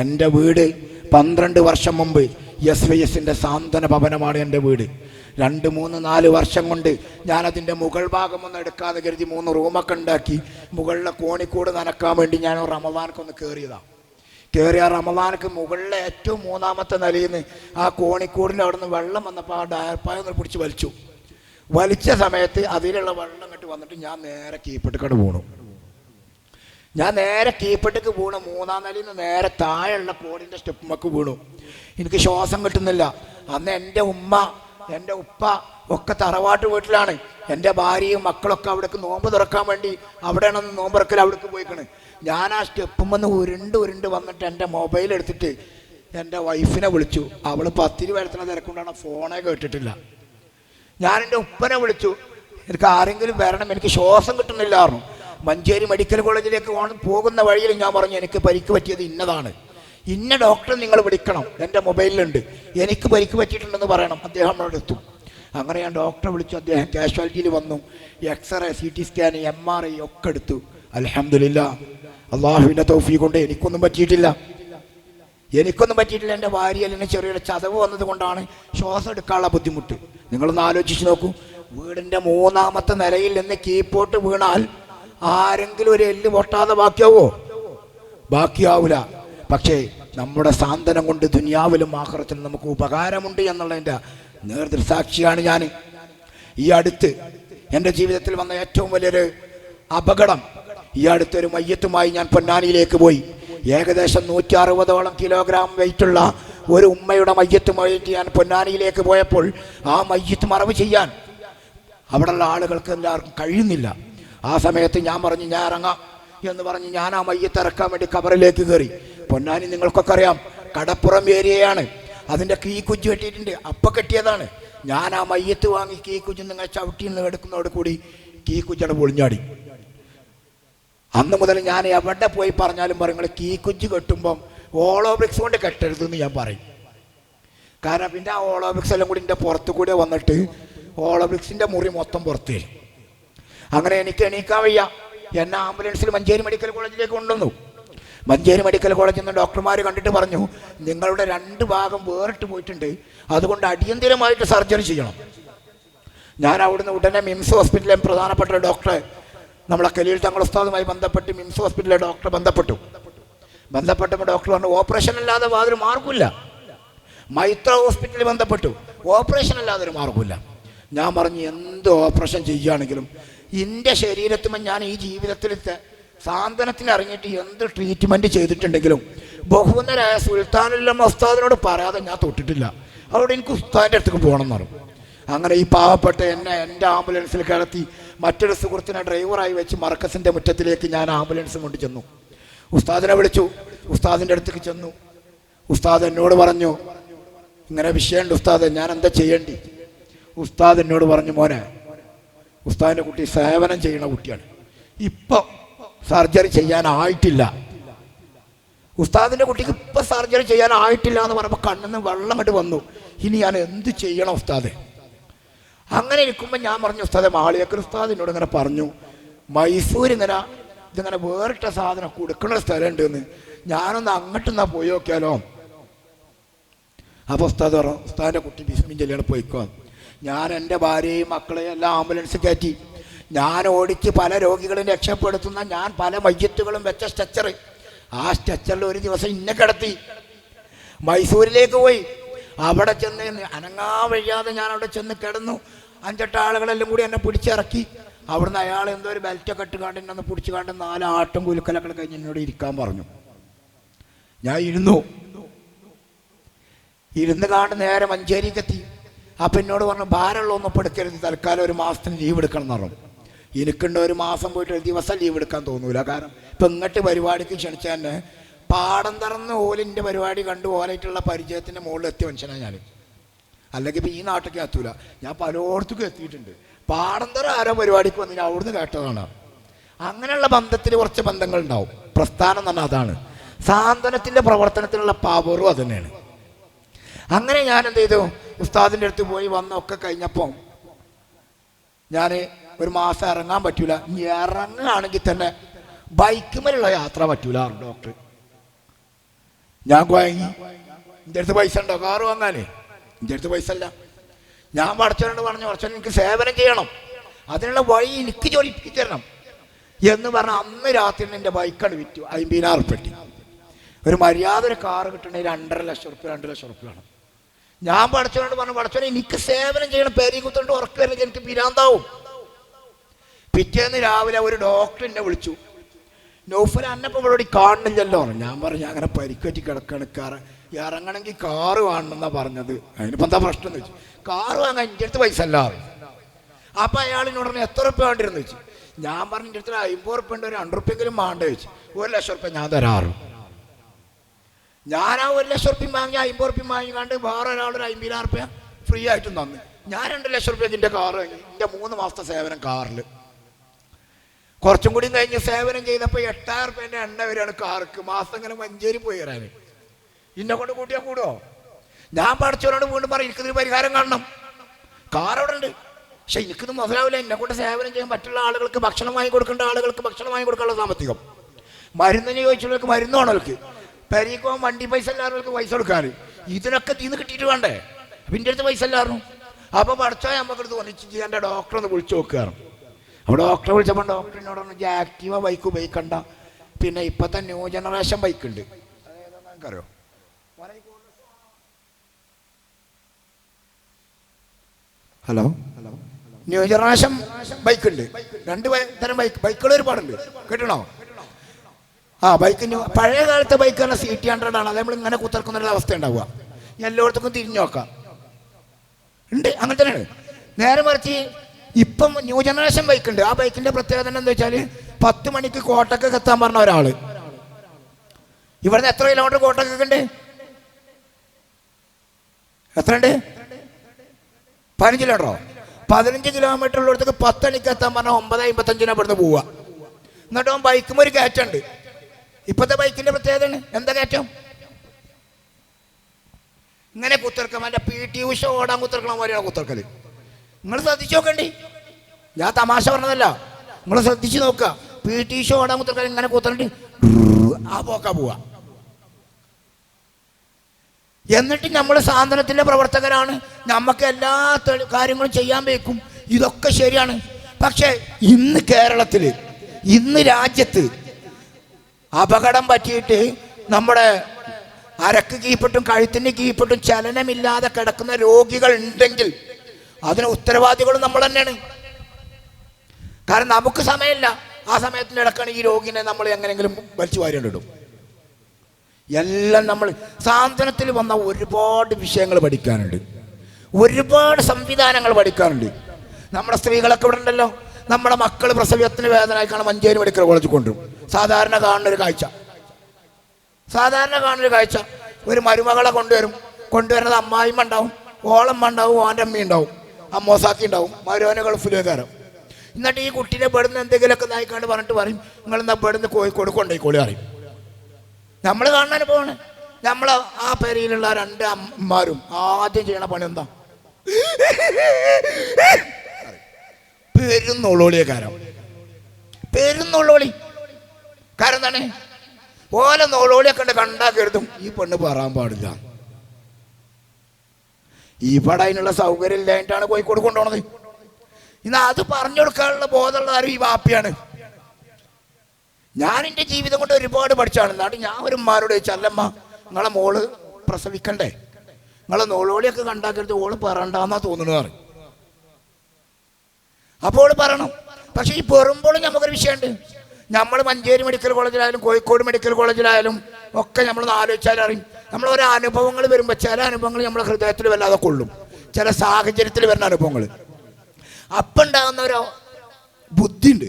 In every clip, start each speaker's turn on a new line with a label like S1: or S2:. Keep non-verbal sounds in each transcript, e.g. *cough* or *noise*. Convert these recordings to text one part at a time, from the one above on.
S1: എന്റെ വീട് പന്ത്രണ്ട് വർഷം മുമ്പ് എസ് വൈ എസിന്റെ സാന്ത്വന ഭവനമാണ് എന്റെ വീട്. രണ്ട് മൂന്ന് നാല് വർഷം കൊണ്ട് ഞാനതിന്റെ മുകൾ ഭാഗമൊന്നും എടുക്കാതെ കരുതി മൂന്ന് റൂമൊക്കെ ഉണ്ടാക്കി മുകളിലെ കോണിക്കൂട് നനക്കാൻ വേണ്ടി ഞാൻ റമദാനക്കൊന്ന് കയറിയതാണ് കയറിയ റമദാനക്ക് മുകളിലെ ഏറ്റവും മൂന്നാമത്തെ നിലയിൽ നിന്ന് ആ കോണിക്കൂടിന്റെ അവിടെ നിന്ന് വെള്ളം വന്നപ്പോൾ ആ ഡയർപ്പായ ഒന്ന് പിടിച്ച് വലിച്ചു. വലിച്ച സമയത്ത് അതിലുള്ള വെള്ളം ഇങ്ങോട്ട് വന്നിട്ട് ഞാൻ നേരെ കീപ്പിട്ടിക്കട് വീണു. ഞാൻ നേരെ കീപ്പട്ടേക്ക് വീണു. മൂന്നാം നിലയിൽ നിന്ന് നേരെ താഴെയുള്ള കോടിന്റെ സ്റ്റെപ്പുമ്മക്ക് വീണു. എനിക്ക് ശ്വാസം കിട്ടുന്നില്ല. അന്ന് എന്റെ ഉമ്മ എന്റെ ഉപ്പ ഒക്കെ തറവാട്ട് വീട്ടിലാണ്. എന്റെ ഭാര്യയും മക്കളൊക്കെ അവിടേക്ക് നോമ്പ് തുറക്കാൻ വേണ്ടി അവിടെയാണെന്ന് നോമ്പ് തുറക്കൽ അവിടേക്ക് പോയിക്കണ്. ഞാൻ ആ സ്റ്റെപ്പുമെന്ന് ഉരുണ്ട് ഉരുണ്ട് വന്നിട്ട് എന്റെ മൊബൈൽ എടുത്തിട്ട് എന്റെ വൈഫിനെ വിളിച്ചു. അവൾ പത്തിരി വരത്തുന്ന തിരക്കൊണ്ടാണ് ഫോണേ കേട്ടിട്ടില്ല. ഞാൻ എന്റെ ഉപ്പനെ വിളിച്ചു. എനിക്ക് ആരെങ്കിലും വരണം എനിക്ക് ശ്വാസം കിട്ടുന്നില്ലായിരുന്നു. മഞ്ചേരി മെഡിക്കൽ കോളേജിലേക്ക് പോകുന്ന വഴിയിൽ ഞാൻ പറഞ്ഞു എനിക്ക് പരിക്ക് പറ്റിയത് ഇന്നതാണ്. ഇന്ന ഡോക്ടറെ നിങ്ങൾ വിളിക്കണം. എന്റെ മൊബൈലിലുണ്ട്. എനിക്ക് പരിക്ക് പറ്റിയിട്ടുണ്ടെന്ന് പറയണം. അദ്ദേഹം അവിടെ എത്തും. അങ്ങനെ ഞാൻ ഡോക്ടറെ വിളിച്ചു. അദ്ദേഹം കാഷ്വാലിറ്റിയിൽ വന്നു. X ray C T scan M R I ഒക്കെ എടുത്തു. അലഹമില്ല അള്ളാഹുവിന്റെ തോഫി കൊണ്ട് എനിക്കൊന്നും പറ്റിയിട്ടില്ല. എനിക്കൊന്നും പറ്റിയിട്ടില്ല. എന്റെ ഭാര്യ അല്ലെങ്കിൽ ചെറിയൊരു ചതവ് വന്നത് കൊണ്ടാണ് ശ്വാസം എടുക്കാനുള്ള ബുദ്ധിമുട്ട്. നിങ്ങളൊന്ന് ആലോചിച്ച് നോക്കൂ. വീടിന്റെ മൂന്നാമത്തെ നിലയിൽ നിന്ന് കീപ്പോട്ട് വീണാൽ ആരെങ്കിലും ഒരു എല്ല് പൊട്ടാതെ ബാക്കിയാവോ? ബാക്കിയാവൂല. പക്ഷേ നമ്മുടെ സാന്ത്വനം കൊണ്ട് ദുനിയാവിലും ആഹ്റത്തിലും നമുക്ക് ഉപകാരമുണ്ട് എന്നുള്ളതിന്റെ നേതൃസാക്ഷിയാണ് ഞാൻ ഈ അടുത്ത് എന്റെ ജീവിതത്തിൽ വന്ന ഏറ്റവും വലിയൊരു അപകടം ഈ അടുത്തൊരു മയ്യത്തുമായി ഞാൻ പൊന്നാനിയിലേക്ക് പോയി. ഏകദേശം നൂറ്റി അറുപതോളം കിലോഗ്രാം വെയിറ്റുള്ള ഒരു ഉമ്മയുടെ മയ്യത്തുമായിട്ട് ഞാൻ പൊന്നാനിയിലേക്ക് പോയപ്പോൾ ആ മയ്യത്ത് മറവ് ചെയ്യാൻ അവിടെയുള്ള ആളുകൾക്ക് എല്ലാവർക്കും കഴിയുന്നില്ല. ആ സമയത്ത് ഞാൻ പറഞ്ഞു ഞാൻ ഇറങ്ങാം എന്ന് പറഞ്ഞ് ഞാൻ ആ മയ്യത്ത് ഇറക്കാൻ വേണ്ടി കബറിലേക്ക് കയറി. പൊന്നാനി നിങ്ങൾക്കൊക്കെ അറിയാം കടപ്പുറം ഏരിയയാണ്. അതിന്റെ കീ കുജ്ജ് കെട്ടിയിട്ടുണ്ട് അപ്പ കെട്ടിയതാണ്. ഞാൻ ആ മയ്യത്ത് വാങ്ങി കീ കുജ്ജ് നിങ്ങൾ ചവിട്ടി നിന്ന് എടുക്കുന്നതോട് കൂടി കീ കുജ്ജട പൊളിഞ്ഞാടി. അന്ന് മുതൽ ഞാൻ എവിടെ പോയി പറഞ്ഞാലും പറയും നിങ്ങൾ കീ കുജ്ജ് കെട്ടുമ്പം ഓളോ ബ്രിക്സ് കൊണ്ട് കെട്ടരുതെന്ന് ഞാൻ പറയും. കാരണം പിന്നെ ആ ഓളോ ബ്രിക്സ് എല്ലാം കൂടി എന്റെ പുറത്തു കൂടെ വന്നിട്ട് ഓളോ ബ്രിക്സിന്റെ മുറി മൊത്തം പുറത്ത് വരും അങ്ങനെ എനിക്ക് എണീക്കാൻ വയ്യ. എന്നെ ആംബുലൻസിൽ മഞ്ചേരി മെഡിക്കൽ കോളേജിലേക്ക് കൊണ്ടുവന്നു. മഞ്ചേരി മെഡിക്കൽ കോളേജിൽ നിന്ന് ഡോക്ടർമാർ കണ്ടിട്ട് പറഞ്ഞു നിങ്ങളുടെ രണ്ട് ഭാഗം വേറിട്ട് പോയിട്ടുണ്ട്. അതുകൊണ്ട് അടിയന്തിരമായിട്ട് സർജറി ചെയ്യണം. ഞാൻ അവിടുന്ന് ഉടനെ മിംസ് ഹോസ്പിറ്റലിലെ പ്രധാനപ്പെട്ട ഡോക്ടറെ നമ്മളെ കലീൽ തങ്ങൾ ഉസ്താദുമായി ബന്ധപ്പെട്ട് മിംസ് ഹോസ്പിറ്റലിലെ ഡോക്ടർ ബന്ധപ്പെട്ടു. ബന്ധപ്പെട്ടപ്പോൾ ഡോക്ടർ പറഞ്ഞു ഓപ്പറേഷൻ അല്ലാതെ യാതൊരു മാർഗമില്ല മൈത്ര ഹോസ്പിറ്റലിൽ ബന്ധപ്പെട്ടു. ഓപ്പറേഷൻ അല്ലാതെ ഒരു മാർഗമില്ല ഞാൻ പറഞ്ഞു എന്ത് ഓപ്പറേഷൻ ചെയ്യുകയാണെങ്കിലും എന്റെ ശരീരത്തുമ്പോൾ ഞാൻ ഈ ജീവിതത്തിലത്തെ സാന്ത്വനത്തിന് ഇറങ്ങിയിട്ട് എന്ത് ട്രീറ്റ്മെന്റ് ചെയ്തിട്ടുണ്ടെങ്കിലും ബഹുവന്നരായ സുൽത്താനുള്ള മസ്താദിനോട് പറയാതെ ഞാൻ തൊട്ടിട്ടില്ല. അവിടെ എനിക്ക് ഉസ്താദിന്റെ അടുത്തേക്ക് പോകണം എന്ന് പറഞ്ഞു. അങ്ങനെ ഈ പാവപ്പെട്ട എന്നെ എന്റെ ആംബുലൻസിൽ കിടത്തി മറ്റൊരു സുഹൃത്തിനെ ഡ്രൈവറായി വെച്ച് മർക്കസിന്റെ മുറ്റത്തിലേക്ക് ഞാൻ ആംബുലൻസ് കൊണ്ട് ചെന്നു. ഉസ്താദിനെ വിളിച്ചു. ഉസ്താദിന്റെ അടുത്തേക്ക് ചെന്നു. ഉസ്താദ് എന്നോട് പറഞ്ഞു ഇങ്ങനെ വിഷയമുണ്ട് ഉസ്താദ് ഞാൻ എന്താ ചെയ്യേണ്ടി? ഉസ്താദ് എന്നോട് പറഞ്ഞു മോനെ ഉസ്താദിന്റെ കുട്ടി സേവനം ചെയ്യുന്ന കുട്ടിയാണ്. ഇപ്പം സർജറി ചെയ്യാനായിട്ടില്ല. ഉസ്താദിന്റെ കുട്ടിക്ക് ഇപ്പം സർജറി ചെയ്യാനായിട്ടില്ല എന്ന് പറഞ്ഞപ്പോൾ കണ്ണിന്ന് വെള്ളം ഇട്ട് വന്നു. ഇനി ഞാൻ എന്ത് ചെയ്യണം ഉസ്താദ്? അങ്ങനെ ഇരിക്കുമ്പോൾ ഞാൻ പറഞ്ഞു ഉസ്താദെ മാളിയക്കൽ ഉസ്താദ് എന്നോട് ഇങ്ങനെ പറഞ്ഞു മൈസൂർ ഇങ്ങനെ ഇതിങ്ങനെ വേറിട്ട സാധനം കൊടുക്കുന്ന സ്ഥലമുണ്ട് എന്ന് ഞാനൊന്ന് അങ്ങോട്ട് നിന്നാ പോയി നോക്കിയാലോ? അപ്പോൾ ഉസ്താദ് പറഞ്ഞു ഉസ്താദിന്റെ കുട്ടി ബിസ്മിൻ ചെല്ലിയാണ് പോയിക്കോ. ഞാൻ എന്റെ ഭാര്യയും മക്കളെയും എല്ലാം ആംബുലൻസ് കയറ്റി. ഞാൻ ഓടിച്ച് പല രോഗികളും രക്ഷപ്പെടുത്തുന്ന ഞാൻ പല മയ്യത്തുകളും വെച്ച സ്ട്രെച്ചർ ആ സ്ട്രെച്ചറിൽ ഒരു ദിവസം ഇന്നെ കിടത്തി. മൈസൂരിലേക്ക് പോയി. അവിടെ ചെന്ന് അനങ്ങാ വയ്യാതെ ഞാൻ അവിടെ ചെന്ന് കിടന്നു. അഞ്ചെട്ട് ആളുകളെല്ലാം കൂടി എന്നെ പിടിച്ചിറക്കി. അവിടുന്ന് അയാൾ എന്തോ ഒരു ബെൽറ്റൊക്കെ ഇട്ട് ഇട്ടുകാണ്ട് എന്നെ ഒന്ന് പിടിച്ചു കാണ്ട് നാല് ആട്ടും കുലുക്കലൊക്കെ കഴിഞ്ഞ് എന്നോട് ഇരിക്കാൻ പറഞ്ഞു. ഞാൻ ഇരുന്നു. ഇരുന്ന് കാണ്ട് നേരെ മഞ്ചേരിക്ക് എത്തി. അപ്പം എന്നോട് പറഞ്ഞു ഭാരമുള്ള ഒന്നും എടുക്കരുത് തൽക്കാലം ഒരു മാസത്തിന് ലീവ് എടുക്കണം എന്ന് പറഞ്ഞു. എനിക്കുണ്ട് ഒരു മാസം പോയിട്ട് ഒരു ദിവസം ലീവ് എടുക്കാൻ തോന്നൂല. കാരണം ഇപ്പം ഇങ്ങോട്ട് പരിപാടിക്ക് ക്ഷണിച്ച തന്നെ പാടം തറന്ന് ഓലിന്റെ പരിപാടി കണ്ടു ഓലായിട്ടുള്ള പരിചയത്തിന്റെ മുകളിൽ എത്തിയ മനുഷ്യനാണ് ഞാൻ അല്ലെങ്കിൽ ഇപ്പം ഈ നാട്ടിലേക്ക് എത്തൂല. ഞാൻ പലയിടത്തേക്കും എത്തിയിട്ടുണ്ട്. പാടം തറ ആരോ പരിപാടിക്ക് വന്ന് ഞാൻ അവിടുന്ന് കേട്ടതാണ്. അങ്ങനെയുള്ള ബന്ധത്തിൽ കുറച്ച് ബന്ധങ്ങൾ ഉണ്ടാവും പ്രസ്ഥാനം എന്ന് പറഞ്ഞാൽ അതാണ്. സാന്ത്വനത്തിന്റെ പ്രവർത്തനത്തിലുള്ള പവറും അത് തന്നെയാണ്. അങ്ങനെ ഞാൻ എന്ത് ചെയ്തു ഉസ്താദിന്റെ അടുത്ത് പോയി വന്നൊക്കെ കഴിഞ്ഞപ്പോൾ ഞാൻ ഒരു മാസം ഇറങ്ങാൻ പറ്റൂല. ഇറങ്ങുകയാണെങ്കിൽ തന്നെ ബൈക്കുമേലുള്ള യാത്ര പറ്റൂല ഡോക്ടർ ഞാൻ കുഴങ്ങി എന്റെ അടുത്ത് പൈസ ഉണ്ടോ? കാറ് വാങ്ങാനേ? എന്റെ അടുത്ത് പൈസ അല്ല ഞാൻ പഠിച്ചവരോട് പറഞ്ഞു കുറച്ചോണ്ട് എനിക്ക് സേവനം ചെയ്യണം. അതിനുള്ള വഴി എനിക്ക് ജോലിപ്പിച്ച് തരണം. എന്ന് പറഞ്ഞ അന്ന് രാത്രി എന്റെ ബൈക്കാണ് വിറ്റു. അമ്പതിനായിരം ഒരു മര്യാദ ഒരു കാറ് കിട്ടണമെങ്കിൽ രണ്ടര ലക്ഷം ഉറുപ്പ്യ രണ്ട് ലക്ഷം ഉറുപ്പ്യ വേണം. ഞാൻ പഠിച്ചവനോട് പറഞ്ഞു പഠിച്ചവനെ എനിക്ക് സേവനം ചെയ്യണം പേരി കുത്തോണ്ട് ഉറക്കം എനിക്ക് പിരാന്താവും പിറ്റേന്ന് രാവിലെ ഒരു ഡോക്ടർ എന്നെ വിളിച്ചു. നൗഫൽ അന്നപ്പം ഇവിടെ കാണുന്നില്ലല്ലോ ഞാൻ പറഞ്ഞു അങ്ങനെ പരിക്കറ്റി കിടക്കണ കാറ് ഇറങ്ങണമെങ്കിൽ കാറ് കാണണമെന്നാ പറഞ്ഞത്. അതിനിപ്പോൾ എന്താ പ്രശ്നം എന്ന് വെച്ചു കാറ് വാങ്ങാൻ എന്റെ അടുത്ത് പൈസ അല്ല അപ്പൊ അയാളിനോട് പറഞ്ഞു എത്ര റുപ്യ വേണ്ടിരുന്നു വെച്ചു ഞാൻ പറഞ്ഞു എന്റെ അടുത്ത് അമ്പത് റുപ്യ ഉണ്ട് ഒരു രണ്ട് റുപ്യെങ്കിലും വേണ്ട വെച്ചു ഒരു ലക്ഷം റുപ്യ ഞാൻ തരാറ് ഞാൻ ആ ഒരു ലക്ഷം റുപ്യ വാങ്ങി അമ്പത് റുപ്യ വാങ്ങിക്കാണ്ട് വേറെ ഒരാളൊരു അമ്പതിനായിരം റുപ്യ ഫ്രീ ആയിട്ടും തന്നു. ഞാൻ രണ്ട് ലക്ഷം റുപ്യ എന്റെ വാങ്ങി. എന്റെ മൂന്ന് മാസത്തെ സേവനം കാറിൽ കുറച്ചും കൂടി കഴിഞ്ഞ് സേവനം ചെയ്തപ്പോൾ എട്ടായിരം റുപ്യന്റെ എണ്ണ വരികയാണ് കാർക്ക് മാസം ഇങ്ങനെ മഞ്ചേരി പോയി വരാൻ ഇന്നെ കൊണ്ട് കൂട്ടിയാൽ കൂടുമോ ഞാൻ പഠിച്ചവരോട് വീണ്ടും പറയും എനിക്കിതൊരു പരിഹാരം കാണണം. കാർ അവിടെ ഉണ്ട്. പക്ഷെ എനിക്കിത് മുതലാവില്ല എന്നെ കൊണ്ട് സേവനം ചെയ്യാൻ പറ്റുള്ള ആളുകൾക്ക് ഭക്ഷണം വാങ്ങി കൊടുക്കേണ്ട ആളുകൾക്ക് ഭക്ഷണം വാങ്ങി കൊടുക്കാനുള്ള സാമ്പത്തികം. മരുന്നിന് ചോദിച്ചവർക്ക് മരുന്ന് വേണവർക്ക് പെരീക്ക് പോകാൻ വണ്ടി പൈസ എല്ലാവർക്കും പൈസ കൊടുക്കാറ്. ഇതിനൊക്കെ തീന്ന് കിട്ടിയിട്ട് വേണ്ടേ? അപ്പം എന്റെ അടുത്ത് പൈസ എല്ലാവരും അപ്പോൾ പഠിച്ചോ നമുക്കടുത്ത് ഒന്നിച്ച് എന്റെ ഡോക്ടറെ ഒന്ന് വിളിച്ചു നോക്കുകയാണ് അപ്പോൾ ഡോക്ടറെ വിളിച്ചപ്പോൾ ഡോക്ടറിനോട് പറഞ്ഞു ആക്റ്റീവ ബൈക്ക് ഉപയോഗിക്കണ്ട. പിന്നെ ഇപ്പോഴത്തെ ന്യൂ ജനറേഷൻ ബൈക്ക് ഉണ്ട്. അറിയോ ഹലോ ന്യൂ ജനറേഷൻ ബൈക്ക് ഉണ്ട്. രണ്ട് തരം ബൈക്ക് ബൈക്കുകൾ ഒരുപാടുണ്ട്. കേട്ടണോ ആ ബൈക്കിന് പഴയ കാലത്തെ ബൈക്ക് തന്നെ സി ടി ഹൺഡ്രഡ് ആണ്. അത് നമ്മൾ ഇങ്ങനെ കുത്തിറക്കുന്ന ഒരു അവസ്ഥ ഉണ്ടാവുക എല്ലായിടത്തേക്കും തിരിഞ്ഞു നോക്കാം. ഉണ്ട് അങ്ങനെ തന്നെയാണ്. നേരെ മറിച്ച് ഇപ്പം ന്യൂ ജനറേഷൻ ബൈക്ക് ഉണ്ട്. ആ ബൈക്കിന്റെ പ്രത്യേകത എന്താ വെച്ചാൽ പത്ത് മണിക്ക് കോട്ടക്കൊക്കെ എത്താൻ പറഞ്ഞ ഒരാൾ. ഇവിടുന്ന് എത്ര കിലോമീറ്റർ കോട്ടക്കൊക്കെ ഉണ്ട് എത്ര ഉണ്ട് പതിനഞ്ച് കിലോമീറ്ററോ പതിനഞ്ച് കിലോമീറ്റർ ഉള്ളിടത്തേക്ക് പത്തണിക്ക് എത്താൻ പറഞ്ഞ ഒമ്പത് അമ്പത്തഞ്ചിനാണ് ഇവിടുന്ന് പോവുക. എന്നിട്ട് ബൈക്കും ഒരു കയറ്റുണ്ട് ഇപ്പോഴത്തെ ബൈക്കിന്റെ പ്രത്യേകതയാണ് എന്താ കയറ്റം? ഇങ്ങനെ കുത്തിറക്കാം എന്റെ പി ടി ഉഷ ഓടാൻ കുത്തിറക്കണം പോലെയാണ് കുത്തിറക്കൽ നിങ്ങൾ ശ്രദ്ധിച്ചു നോക്കണ്ടി. ഞാൻ തമാശ പറഞ്ഞതല്ല. നിങ്ങൾ ശ്രദ്ധിച്ചു നോക്കുക. പി ടി ഉഷ ഓടാൻ കുത്തിറക്കാൻ ഇങ്ങനെ കുത്തിറണ്ടി ആ പോക്കാ പോവാ എന്നിട്ട് നമ്മൾ സാന്ത്വനത്തിന്റെ പ്രവർത്തകരാണ്. നമുക്ക് എല്ലാ കാര്യങ്ങളും ചെയ്യാൻ വെക്കും ഇതൊക്കെ ശരിയാണ്. പക്ഷേ ഇന്ന് കേരളത്തിൽ ഇന്ന് രാജ്യത്ത് അപകടം പറ്റിയിട്ട് നമ്മുടെ അരക്ക് കീപ്പെട്ടും കഴുത്തിന് കീപ്പെട്ടും ചലനമില്ലാതെ കിടക്കുന്ന രോഗികൾ ഉണ്ടെങ്കിൽ അതിന് ഉത്തരവാദികൾ നമ്മൾ തന്നെയാണ്. കാരണം നമുക്ക് സമയമില്ല. ആ സമയത്തിന്റെ ഇടക്കാണ് ഈ രോഗിനെ നമ്മൾ എങ്ങനെയെങ്കിലും വലിച്ചു വാരിയിടും എല്ലാം നമ്മൾ സാന്ത്വനത്തിൽ വന്ന ഒരുപാട് വിഷയങ്ങൾ പഠിക്കാനുണ്ട്. ഒരുപാട് സംവിധാനങ്ങൾ പഠിക്കാനുണ്ട്. നമ്മുടെ സ്ത്രീകളൊക്കെ ഇവിടെ ഉണ്ടല്ലോ. നമ്മുടെ മക്കൾ പ്രസവത്തിന് വേദനയായിക്കാണ് മഞ്ചേരി മെഡിക്കൽ കോളേജ് കൊണ്ടുവരും. സാധാരണ കാണുന്നൊരു കാഴ്ച. സാധാരണ കാണുന്നൊരു കാഴ്ച. ഒരു മരുമകളെ കൊണ്ടുവരും. കൊണ്ടുവരുന്നത് അമ്മായിമ്മ ഉണ്ടാവും ഓളമ്മ ഉണ്ടാവും ഓന്റെ അമ്മ ഉണ്ടാവും അമ്മോസാക്കി ഉണ്ടാവും മരുവനെ ഗൾഫിലേക്കാരം എന്നിട്ട് ഈ കുട്ടീനെ പെടുന്ന എന്തെങ്കിലുമൊക്കെ നായിക്കാണ്ട് പറഞ്ഞിട്ട് പറയും നിങ്ങൾ എന്നാ പെടുന്ന കോഴിക്കോട് കൊണ്ടേക്കോളി അറിയും നമ്മൾ കാണുന്ന അനുഭവമാണ്. നമ്മൾ ആ പെരയിലുള്ള രണ്ട് അമ്മമാരും ആദ്യം ചെയ്യണ പണി എന്താ? *laughs* പെരുന്നുള്ളോളിയെ കാരം പെരുന്നുള്ളോളി കാരണം എന്താണ്? ഓല നോളോളിയൊക്കെ ഉണ്ട് കണ്ടാ കരുതും ഈ പെണ്ണ് പറയാൻ പാടില്ല. ഇവിടെ അതിനുള്ള സൗകര്യം ഇല്ലായിട്ടാണ് കോഴിക്കോട് കൊണ്ടുപോണത്. ഇന്ന് അത് പറഞ്ഞു കൊടുക്കാനുള്ള ബോധമുള്ള ഈ വാപ്പിയാണ്. ഞാൻ എന്റെ ജീവിതം കൊണ്ട് ഒരുപാട് പഠിച്ചാണ്. എന്നാണ് ഞാൻ ഒരു ഉമ്മാരോട് ചല്ലമ്മ നിങ്ങളെ മോൾ പ്രസവിക്കണ്ടേ? നിങ്ങളെ നോളോളിയൊക്കെ കണ്ടാക്കരുത് ഓൾ പറയണ്ടെന്നാ തോന്നുന്നു പറയും. അപ്പോൾ പറയണം. പക്ഷെ ഈ പെറുമ്പോൾ നമുക്കൊരു വിഷയമുണ്ട്. നമ്മൾ മഞ്ചേരി മെഡിക്കൽ കോളേജിലായാലും കോഴിക്കോട് മെഡിക്കൽ കോളേജിലായാലും ഒക്കെ നമ്മൾ ആലോചിച്ചാൽ അറിയും. നമ്മൾ ഓരോ അനുഭവങ്ങൾ വരുമ്പോൾ ചില അനുഭവങ്ങൾ നമ്മുടെ ഹൃദയത്തിൽ വല്ലാതെ കൊള്ളും. ചില സാഹചര്യത്തിൽ വരുന്ന അനുഭവങ്ങൾ. അപ്പം ഉണ്ടാകുന്ന ഒരു ബുദ്ധിയുണ്ട്.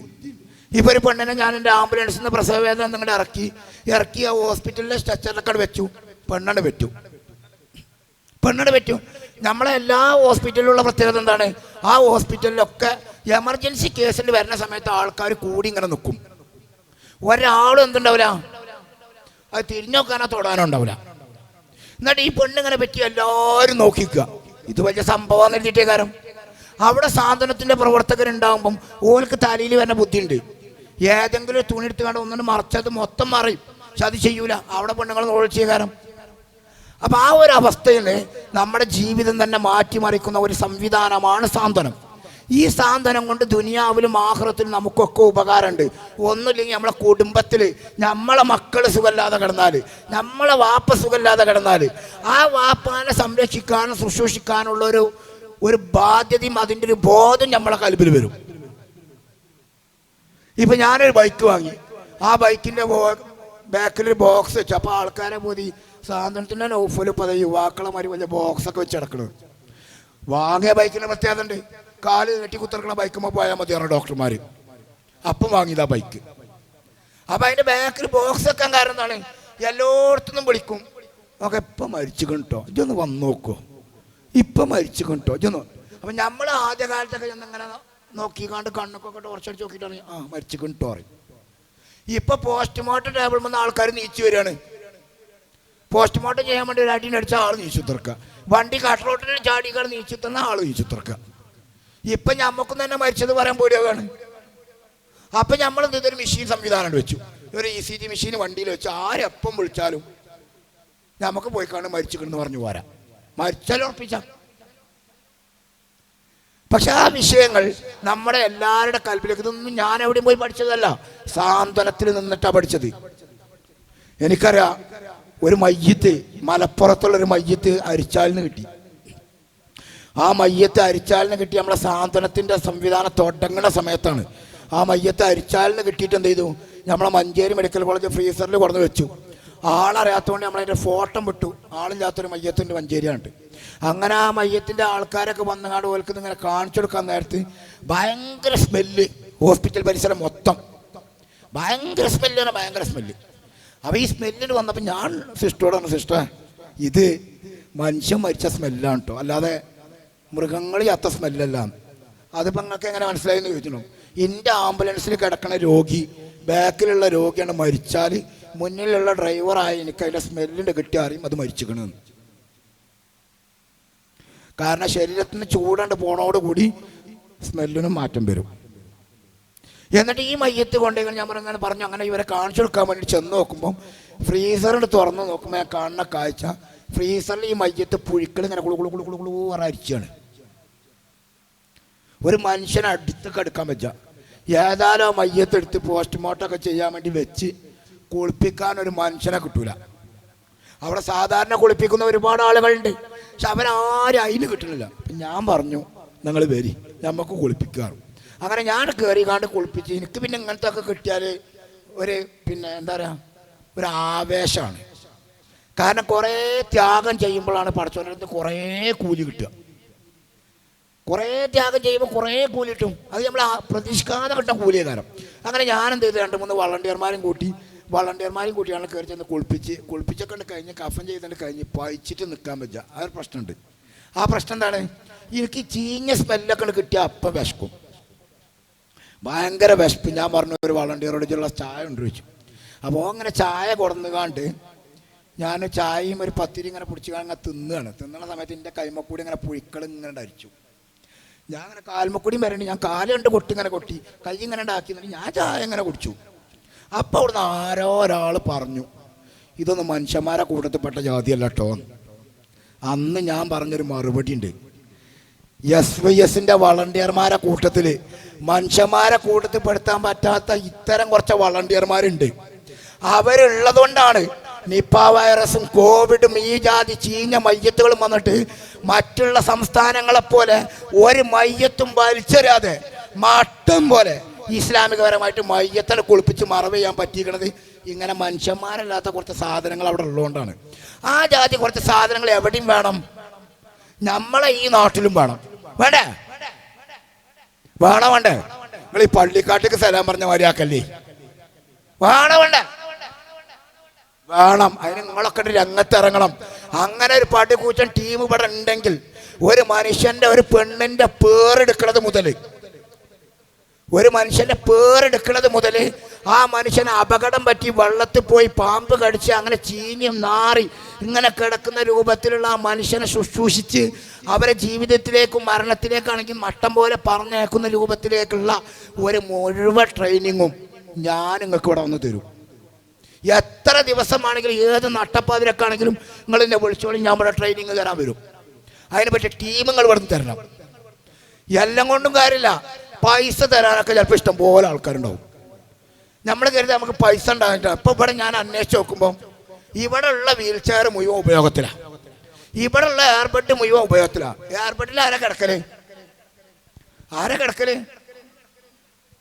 S1: ഇപ്പൊ ഒരു പെണ്ണിനെ ഞാൻ എന്റെ ആംബുലൻസിൽ നിന്ന് പ്രസവ വേദന നിങ്ങളുടെ ഇറക്കി ഇറക്കി ആ ഹോസ്പിറ്റലിലെ സ്ട്രെച്ചറിലൊക്കെ വെച്ചു. പെണ്ണാണ് പറ്റു പെണ്ണാണ് പറ്റു നമ്മളെ എല്ലാ ഹോസ്പിറ്റലിലുള്ള പ്രത്യേകത എന്താണ്? ആ ഹോസ്പിറ്റലിലൊക്കെ എമർജൻസി കേസിൽ വരുന്ന സമയത്ത് ആൾക്കാർ കൂടി ഇങ്ങനെ നിൽക്കും. ഒരാളും എന്തുണ്ടാവില്ല? അത് തിരിഞ്ഞോക്കാനാ തൊടാനുണ്ടാവില്ല എന്നിട്ട് ഈ പെണ്ണിങ്ങനെ പറ്റി എല്ലാവരും നോക്കിക്കുക. ഇത് വലിയ സംഭവം എഴുതിയിട്ടേ കാരം അവിടെ സാധനത്തിന്റെ പ്രവർത്തകരുണ്ടാകുമ്പം ഓൾക്ക് തലയിൽ വരുന്ന ബുദ്ധിയുണ്ട്. ഏതെങ്കിലും തുണി എടുത്ത് കണ്ട് ഒന്നും മറച്ചത് മൊത്തം മറിയും പക്ഷെ അത് ചെയ്യൂല. അവിടെ പെണ്ണുങ്ങൾ ഒഴിച്ച കാരണം അപ്പം ആ ഒരു അവസ്ഥയിൽ നമ്മുടെ ജീവിതം തന്നെ മാറ്റിമറിക്കുന്ന ഒരു സംവിധാനമാണ് സാന്ത്വനം. ഈ സാന്ത്വനം കൊണ്ട് ദുനിയാവിലും ആഹ്റത്തിലും നമുക്കൊക്കെ ഉപകാരമുണ്ട്. ഒന്നുമില്ലെങ്കിൽ നമ്മളെ കുടുംബത്തിൽ നമ്മളെ മക്കൾ സുഖമില്ലാതെ കിടന്നാൽ നമ്മളെ വാപ്പ സുഖമില്ലാതെ കിടന്നാൽ ആ വാപ്പാനെ സംരക്ഷിക്കാനും ശുശ്രൂഷിക്കാനുള്ള ഒരു ഒരു ബാധ്യതയും അതിന്റെ ഒരു ബോധം നമ്മളെ കൽബിൽ വരും. ഇപ്പം ഞാനൊരു ബൈക്ക് വാങ്ങി. ആ ബൈക്കിന്റെ ബാക്കിൽ ഒരു ബോക്സ് വെച്ചു. അപ്പോൾ ആൾക്കാരെ പോയി സാന്ത്വനത്തിന്റെ നൗഫൽ ഇപ്പൊ ദേ യുവാക്കളെ മാതിരി വലിയ ബോക്സൊക്കെ വെച്ച് കിടക്കണത് വാങ്ങിയ ബൈക്കിന്റെ പ്രത്യേകത ഉണ്ട് കാൽ കെട്ടി കുത്തിറക്കണ ബൈക്കുമ്പോൾ പോയാൽ മതിയാണ് ഡോക്ടർമാർ അപ്പം വാങ്ങിയതാ ബൈക്ക് അപ്പം അതിന്റെ ബാക്കിൽ ബോക്സ് വെക്കാൻ കാരണം എന്താണ്? എല്ലായിടത്തുനിന്നും വിളിക്കും. ഒക്കെ ഇപ്പം മരിച്ചു കിട്ടോ ഇതൊന്ന് വന്ന് നോക്കുമോ ഇപ്പം മരിച്ചു കിട്ടോ ഇതൊന്ന് അപ്പം നമ്മൾ ആദ്യ കാലത്തൊക്കെ ചെന്ന് ഇങ്ങനെ നോക്കിക്കാണ്ട് കണ്ണൊക്കെ ടോർച്ചടിച്ച് നോക്കിയിട്ടാണ് ആ മരിച്ചു കിട്ടോ പറയും. ഇപ്പം പോസ്റ്റ്മോർട്ടം ടേബിൾ വന്ന ആൾക്കാർ നീച്ചു വരികയാണ്. പോസ്റ്റ്മോർട്ടം ചെയ്യാൻ വേണ്ടി ഒരു അടിനടിച്ച ആൾ നീച്ചു തീർക്കുക വണ്ടി കട്ടറോട്ടിന് ചാടിക്കാൾ നീച്ചു തന്ന ആൾ നീച്ചു തീർക്കുക ഇപ്പൊ ഞമ്മക്കും തന്നെ മരിച്ചത് പറയാൻ പോരുകയാണ് അപ്പൊ നമ്മൾ ഇതൊരു മെഷീൻ സംവിധാനം വെച്ചു. ഒരു ഇ സി ജി മെഷീൻ വണ്ടിയിൽ വെച്ച് ആരെപ്പം വിളിച്ചാലും നമുക്ക് പോയി കാണും മരിച്ചിക്കണെന്ന് പറഞ്ഞു പോരാ. മരിച്ചാലും ഉറപ്പിച്ച. പക്ഷെ ആ വിഷയങ്ങൾ നമ്മുടെ എല്ലാവരുടെ കൽപ്പിലേക്ക് ഇതൊന്നും ഞാൻ എവിടെയും പോയി പഠിച്ചതല്ല. സാന്ത്വനത്തിൽ നിന്നിട്ടാ പഠിച്ചത്. എനിക്കറിയാം ഒരു മയ്യത്ത് മലപ്പുറത്തുള്ള ഒരു മയ്യത്ത് അരിച്ചാലിന് കിട്ടി. ആ മയ്യത്തെ അരിച്ചാലിന് കിട്ടി നമ്മളെ സാന്ത്വനത്തിന്റെ സംവിധാനം തുടങ്ങുന്ന സമയത്താണ്. ആ മയ്യത്തെ അരിച്ചാലിന് കിട്ടിയിട്ട് എന്ത് ചെയ്തു? നമ്മളെ മഞ്ചേരി മെഡിക്കൽ കോളേജ് ഫ്രീസറിൽ കൊണ്ടു വെച്ചു. ആളറിയാത്തതുകൊണ്ട് നമ്മളതിന്റെ ഫോട്ടോ വിട്ടു. ആളും ചാത്തൊരു മയ്യത്തിന്റെ മഞ്ചേരിയാണ് അങ്ങനെ ആ മയ്യത്തിന്റെ ആൾക്കാരൊക്കെ വന്നങ്ങാട് ഓൽക്ക് ഇങ്ങനെ കാണിച്ചു കൊടുക്കാൻ നേരത്ത് ഭയങ്കര സ്മെല്ല്. ഹോസ്പിറ്റൽ പരിസരം മൊത്തം. ഭയങ്കര സ്മെല്ല് സ്മെല്ലാണ് ഭയങ്കര സ്മെല്ല്. അപ്പോൾ ഈ സ്മെല്ലിന് വന്നപ്പോൾ ഞാൻ സിസ്റ്ററോട് പറഞ്ഞു സിസ്റ്റർ ഇത് മനുഷ്യൻ മരിച്ച സ്മെല്ലാണ് കേട്ടോ അല്ലാതെ മൃഗങ്ങൾ ചത്ത സ്മെല്ലല്ല അതിപ്പോൾ നിങ്ങൾക്ക് എങ്ങനെ മനസ്സിലായെന്ന് ചോദിച്ചു എന്റെ ആംബുലൻസിൽ കിടക്കുന്ന രോഗി ബാക്കിലുള്ള രോഗിയാണ് മരിച്ചാൽ മുന്നിലുള്ള ഡ്രൈവറായി എനിക്ക് അതിന്റെ സ്മെല്ലിന്റെ കിട്ടി അറിയും അത് മരിച്ചിക്കണമെന്ന് കാരണം ശരീരത്തിന് ചൂടണ്ട് പോണോടുകൂടി സ്മെല്ലിനും മാറ്റം വരും എന്നിട്ട് ഈ മയ്യത്ത് കൊണ്ടെങ്കിൽ ഞാൻ പറഞ്ഞു പറഞ്ഞു അങ്ങനെ ഇവരെ കാണിച്ചു കൊടുക്കാൻ വേണ്ടി ചെന്ന് നോക്കുമ്പോൾ ഫ്രീസറിൽ തുറന്ന് നോക്കുമ്പോൾ ഞാൻ കാണുന്ന കാഴ്ച ഫ്രീസറിൽ ഈ മയ്യത്ത് പുഴുക്കൾ ഇങ്ങനെ കുളു കുളു കുളു കുളു കുളു അരിച്ചാണ് ഒരു മനുഷ്യനെ അടുത്തൊക്കെ എടുക്കാൻ പറ്റുക. ഏതാനോ മയ്യത്തെടുത്ത് പോസ്റ്റ്മോർട്ടം ഒക്കെ ചെയ്യാൻ വേണ്ടി വെച്ച് കുളിപ്പിക്കാൻ ഒരു മനുഷ്യനെ കിട്ടൂല. അവിടെ സാധാരണ കുളിപ്പിക്കുന്ന ഒരുപാട് ആളുകളുണ്ട്. പക്ഷെ അവരാരും അതിന് കിട്ടണില്ല. ഞാൻ പറഞ്ഞു നിങ്ങൾ വരി. നമുക്ക് കുളിപ്പിക്കാറു. അങ്ങനെ ഞാൻ കയറി കാണ്ട് കുളിപ്പിച്ച് എനിക്ക് പിന്നെ ഇങ്ങനത്തെ ഒക്കെ കിട്ടിയാൽ ഒരു പിന്നെ എന്താ പറയുക ഒരു ആവേശമാണ്. കാരണം കുറേ ത്യാഗം ചെയ്യുമ്പോഴാണ് പടച്ചോനടുത്ത് കുറേ കൂലി കിട്ടുക. കുറേ ത്യാഗം ചെയ്യുമ്പോൾ കുറേ കൂലി കിട്ടും അത് നമ്മൾ പ്രതീക്ഷിക്കാതെ കിട്ടാൻ കൂലി അങ്ങനെ ഞാൻ എന്ത് ചെയ്തു? രണ്ട് മൂന്ന് വളണ്ടിയർമാരും കൂട്ടി വളണ്ടിയർമാരും കൂട്ടിയാണ് കയറി ചെന്ന് കുളിപ്പിച്ച് കുളിപ്പിച്ചൊക്കെ കഴിഞ്ഞ് കഫൻ ചെയ്തിട്ട് കഴിഞ്ഞ് പായിച്ചിട്ട് നിൽക്കാൻ പറ്റുക. അതൊരു പ്രശ്നമുണ്ട്. ആ പ്രശ്നം എന്താണ്? എനിക്ക് ചീഞ്ഞ സ്മെല്ലൊക്കെ കിട്ടിയാൽ അപ്പം വിശക്കും. ഭയങ്കര വിശപ്പ്. ഞാൻ പറഞ്ഞു ഒരു വളണ്ടിയറോട് ചുള്ള ചായ ഉണ്ട് ചോദിച്ചു. അപ്പോൾ അങ്ങനെ ചായ കൊടുന്നുകാണ്ട് ഞാൻ ചായയും ഒരു പത്തിരി ഇങ്ങനെ പിടിച്ചു കാണാൻ തിന്നുകയാണ് തിന്നുന്ന സമയത്ത് എന്റെ കൈമക്കൂടി ഇങ്ങനെ പുഴിക്കൾ ഇങ്ങനെ അരിച്ചു. ഞാൻ അങ്ങനെ കാൽമക്കുടി വരണ്ട് ഞാൻ കാൽ കണ്ട് കൊട്ടി ഇങ്ങനെ കൊട്ടി കൈ ഇങ്ങനെ ഉണ്ടാക്കി എന്നിട്ട് ഞാൻ ചായ ഇങ്ങനെ കുടിച്ചു. അപ്പോൾ അവിടുന്ന് ആരോ ഒരാൾ പറഞ്ഞു ഇതൊന്നും മനുഷ്യന്മാരെ കൂട്ടത്തിൽപ്പെട്ട ജാതിയല്ല കേട്ടോ അന്ന് ഞാൻ പറഞ്ഞൊരു മറുപടി ഉണ്ട്. എസ് വൈ എസിന്റെ വളണ്ടിയർമാരെ കൂട്ടത്തിൽ മനുഷ്യന്മാരെ കൂട്ടത്തിൽ പെടുത്താൻ പറ്റാത്ത ഇത്തരം കുറച്ച് വളണ്ടിയർമാരുണ്ട്. അവരുള്ളതുകൊണ്ടാണ് നിപ്പ വൈറസും കോവിഡും ഈ ജാതി ചീഞ്ഞ മയ്യത്തുകളും വന്നിട്ട് മറ്റുള്ള സംസ്ഥാനങ്ങളെപ്പോലെ ഒരു മയ്യത്തും വലിച്ചെറിയാതെ മട്ടും പോലെ ഇസ്ലാമികപരമായിട്ട് മയ്യത്തിനെ കുളിപ്പിച്ച് മറവ് ചെയ്യാൻ പറ്റിയിരിക്കണത് ഇങ്ങനെ മനുഷ്യന്മാരല്ലാത്ത കുറച്ച് സാധനങ്ങൾ അവിടെ ഉള്ളതുകൊണ്ടാണ്. ആ ജാതി കുറച്ച് സാധനങ്ങൾ എവിടെയും വേണം. നമ്മളെ ഈ നാട്ടിലും വേണം. വേണ്ടേ? വേണം വേണ്ടേ? നിങ്ങൾ ഈ പള്ളിക്കാട്ടേക്ക് സ്ഥലം പറഞ്ഞ മാതിരി ആക്കല്ലേ വേണം വേണ്ടേ? വേണം. അതിന് നിങ്ങളൊക്കെ ഒരു രംഗത്തിറങ്ങണം അങ്ങനെ ഒരു പടുകൂച്ചൻ ടീം ഇവിടെ ഉണ്ടെങ്കിൽ ഒരു മനുഷ്യന്റെ ഒരു പെണ്ണിന്റെ പേരെടുക്കുന്നത് മുതൽ ഒരു മനുഷ്യന്റെ പേരെടുക്കുന്നത് മുതൽ ആ മനുഷ്യന് അപകടം പറ്റി വെള്ളത്തിൽ പോയി പാമ്പ് കടിച്ച് അങ്ങനെ ചീഞ്ഞും നാറി ഇങ്ങനെ കിടക്കുന്ന രൂപത്തിലുള്ള ആ മനുഷ്യനെ ശുശ്രൂഷിച്ച് അവരെ ജീവിതത്തിലേക്കും മരണത്തിലേക്കാണെങ്കിൽ മട്ടം പോലെ പറഞ്ഞേക്കുന്ന രൂപത്തിലേക്കുള്ള ഒരു മുഴുവൻ ട്രെയിനിങ്ങും ഞാൻ നിങ്ങൾക്ക് ഇവിടെ വന്ന് തരും. എത്ര ദിവസമാണെങ്കിലും ഏത് നട്ടപ്പാതിരക്കാണെങ്കിലും നിങ്ങൾ എന്നെ വിളിച്ചോളി ഞാൻ ഇവിടെ ട്രെയിനിങ് തരാൻ വരും. അതിനെ പറ്റിയ ടീമുകൾ ഇവിടെ തരണം. എല്ലാം കൊണ്ടും കാര്യമില്ല. പൈസ തരാനൊക്കെ ചിലപ്പോൾ ഇഷ്ടം പോലെ ആൾക്കാരുണ്ടാവും. നമ്മൾ കരുതി നമുക്ക് പൈസ ഉണ്ടാകില്ല ഇപ്പൊ ഇവിടെ ഞാൻ അന്വേഷിച്ച് നോക്കുമ്പോൾ ഇവിടെ ഉള്ള വീൽ ചെയർ മുഴുവൻ ഉപയോഗത്തിലാണ് ഇവിടെ ഉള്ള എയർബഡ് മുഴുവൻ ഉപയോഗത്തിലാണ് എയർബഡിൽ ആരാ കിടക്കൽ? ആരാ കിടക്കൽ?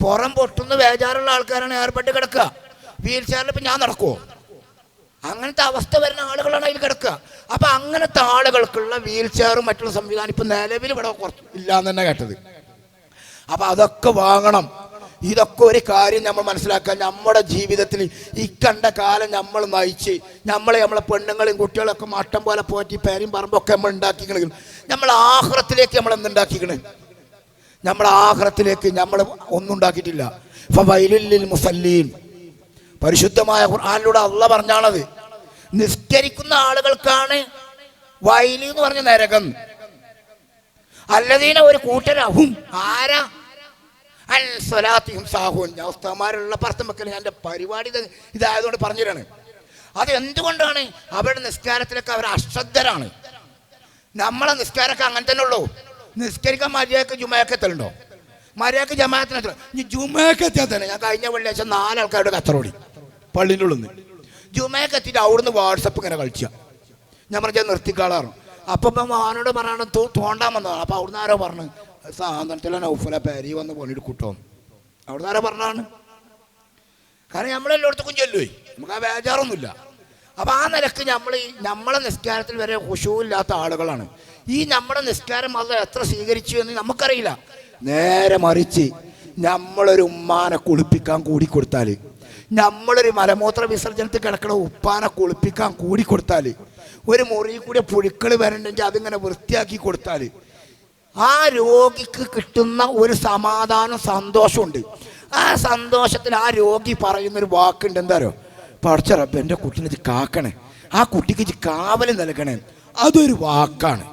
S1: പുറം പൊട്ടുന്ന വേജാറുള്ള ആൾക്കാരാണ് എയർബഡ് കിടക്കുക. വീൽ ചെയറിൽ ഇപ്പം ഞാൻ നടക്കുമോ അങ്ങനത്തെ അവസ്ഥ വരുന്ന ആളുകളാണ് അതിൽ കിടക്കുക. അപ്പൊ അങ്ങനത്തെ ആളുകൾക്കുള്ള വീൽ ചെയറും മറ്റുള്ള സംവിധാനം ഇപ്പൊ നിലവിൽ ഇവിടെ കുറച്ച് ഇല്ലാന്ന് തന്നെ കേട്ടത്. അപ്പൊ അതൊക്കെ വാങ്ങണം. ഇതൊക്കെ ഒരു കാര്യം നമ്മൾ മനസ്സിലാക്കാൻ നമ്മുടെ ജീവിതത്തിൽ ഈ കണ്ട കാലം നമ്മൾ നയിച്ച് നമ്മളെ നമ്മളെ പെണ്ണുങ്ങളെയും കുട്ടികളൊക്കെ മട്ടം പോലെ പോറ്റി പേരും പറമ്പൊക്കെ നമ്മൾ ഉണ്ടാക്കിക്കണെങ്കിൽ നമ്മൾ ആഹ്റത്തിലേക്ക് നമ്മൾ എന്തുണ്ടാക്കിക്കണ് നമ്മൾ ആഹ്റത്തിലേക്ക് നമ്മൾ ഒന്നും ഉണ്ടാക്കിയിട്ടില്ല. ഫവൈലുല്ലിൽ മുസല്ലീൻ. പരിശുദ്ധമായ ഖുർആനിലൂടെ അള്ള പറഞ്ഞാണത്. നിസ്കരിക്കുന്ന ആളുകൾക്കാണ് വൈലി എന്ന് പറഞ്ഞ നരകം. അല്ലതീന ഒരു കൂട്ടരാഹും ആരാ? അൽ സ്വലാത്തിയും സാഹുൻ ഞാൻ ഉസ്താമാരുള്ള പറത്തം വെക്കൽ എന്റെ പരിപാടി ഇത് ഇതായതുകൊണ്ട് പറഞ്ഞുതരാണ്. അത് എന്തുകൊണ്ടാണ് അവരുടെ നിസ്കാരത്തിലൊക്കെ അവർ അശ്രദ്ധരാണ്? നമ്മളെ നിസ്കാരമൊക്കെ അങ്ങനെ തന്നെ ഉള്ളൂ. നിസ്കരിക്കാൻ മര്യാദയ്ക്ക് ജുമയൊക്കെ എത്തലുണ്ടോ? മര്യാദയ്ക്ക് ജമാഅത്തിന് എത്തണം ഇനി ജുമയൊക്കെ എത്തിയാൽ തന്നെ. ഞാൻ കഴിഞ്ഞ വെള്ളിയാഴ്ച നാലാൾക്കാരുടെ കച്ചറോടി പള്ളിന്റെ ഉള്ളിൽ നിന്ന്. ജുമയൊക്കെ എത്തിയിട്ട് അവിടുന്ന് വാട്സപ്പ് ഇങ്ങനെ കളിച്ച. ഞാൻ പറഞ്ഞാൽ നിർത്തിക്കാളാറ് അപ്പം ഇപ്പം ആനോട് പറയണം തോ തോണ്ടാൻ വന്നതാണ്. അപ്പം അവിടുന്ന് ആരോ പറഞ്ഞു സാന്ത്വനത്തിലെ നൗഫല പേരി വന്ന് പണിയെടുക്കൂട്ടോ അവിടുന്ന് ആരോ പറഞ്ഞാണ് കാരണം നമ്മളെല്ലായിടത്തും ചെല്ലുവേ. നമുക്ക് ആ ബേജാറൊന്നുമില്ല. അപ്പോൾ ആ നിലയ്ക്ക് നമ്മൾ നമ്മളെ നിസ്കാരത്തിൽ വരെ ഹുഷൂല്ലാത്ത ആളുകളാണ്. ഈ നമ്മുടെ നിസ്കാരം അത് എത്ര സ്വീകരിച്ചു എന്ന് നമുക്കറിയില്ല. നേരെ മറിച്ച് നമ്മളൊരു ഉമ്മാനെ കുളിപ്പിക്കാൻ കൂടി കൊടുത്താൽ നമ്മളൊരു മലമൂത്ര വിസർജനത്തിൽ കിടക്കണ ഉപ്പാനെ കുളിപ്പിക്കാൻ കൂടി കൊടുത്താൽ ഒരു മുറി കൂടി പുഴുക്കൾ വരണ്ടെങ്കിൽ അതിങ്ങനെ വൃത്തിയാക്കി കൊടുത്താൽ ആ രോഗിക്ക് കിട്ടുന്ന ഒരു സമാധാനം സന്തോഷമുണ്ട് ആ സന്തോഷത്തിൽ ആ രോഗി പറയുന്നൊരു വാക്കുണ്ട് എന്താരോ പഠിച്ച റബ്ബ് എന്റെ കുട്ടീനെ കാക്കണേ. ആ കുട്ടിക്ക് കാവൽ നൽകണേ. അതൊരു വാക്കാണ്.